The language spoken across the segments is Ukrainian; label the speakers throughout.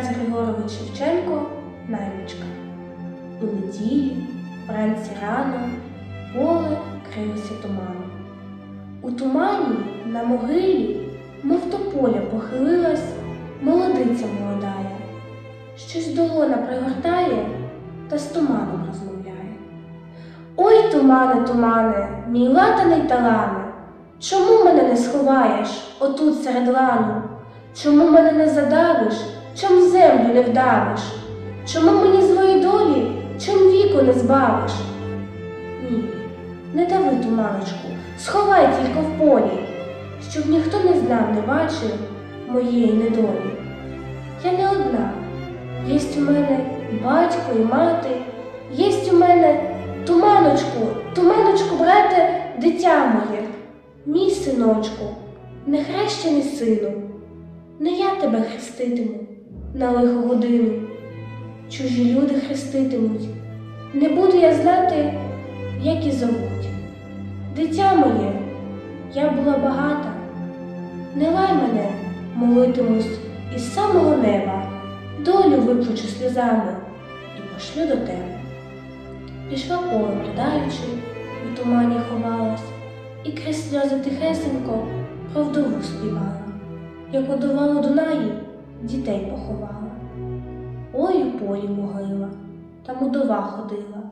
Speaker 1: Тарас Григорович Шевченко Наймичка. У неділі, вранці рано, поле криється туманом. У тумані на могилі, мов до поля похилилась молодиця молодая, щось долона пригортає та з туманом розмовляє. Ой, тумане, тумане, мій латаний талане, чому мене не сховаєш отут серед лану? Чому мене не задавиш, чом землю не вдавиш? Чому мені злої долі, чим віку не збавиш? Ні, не дави туманочку, сховай тільки в полі, щоб ніхто не знав, не бачив моєї недолі. Я не одна, єсть у мене батько і мати, єсть у мене туманочку, туманочку, брате, дитя моє, мій синочку, нехрещений сину, не я тебе хреститиму на лиху годину, чужі люди хреститимуть, не буду я знати, як і зовуть. Дитя моє, я була багата, не лай мене, молитимусь із самого неба, долю виплачу сльозами і пошлю до тебе. Пішла полем ридаючи, у тумані ховалась, і крізь сльози тихесенько про вдову співала, як одувала Дунаї, дітей поховала. Ой у полі могила, там удова ходила,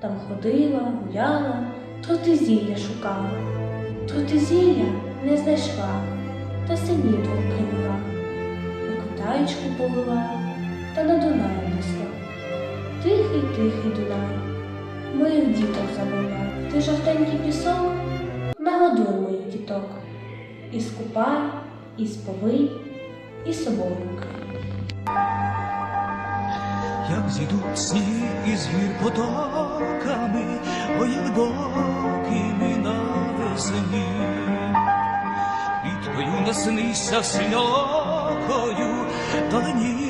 Speaker 1: там ходила, гуляла, тротизілля шукала. Тротизілля не знайшла, та синів двох привела. У китаєчку повела та на Дунай несла. Тихий, тихий Дунай, моїх діток забавляй. Ти жовтенький пісок, нагодуй моїх діток. І скупай, і сповий, і собою.
Speaker 2: Як зійдуть сніг із гір потоками, ой, як на весні, І твою наснися синьокою, далині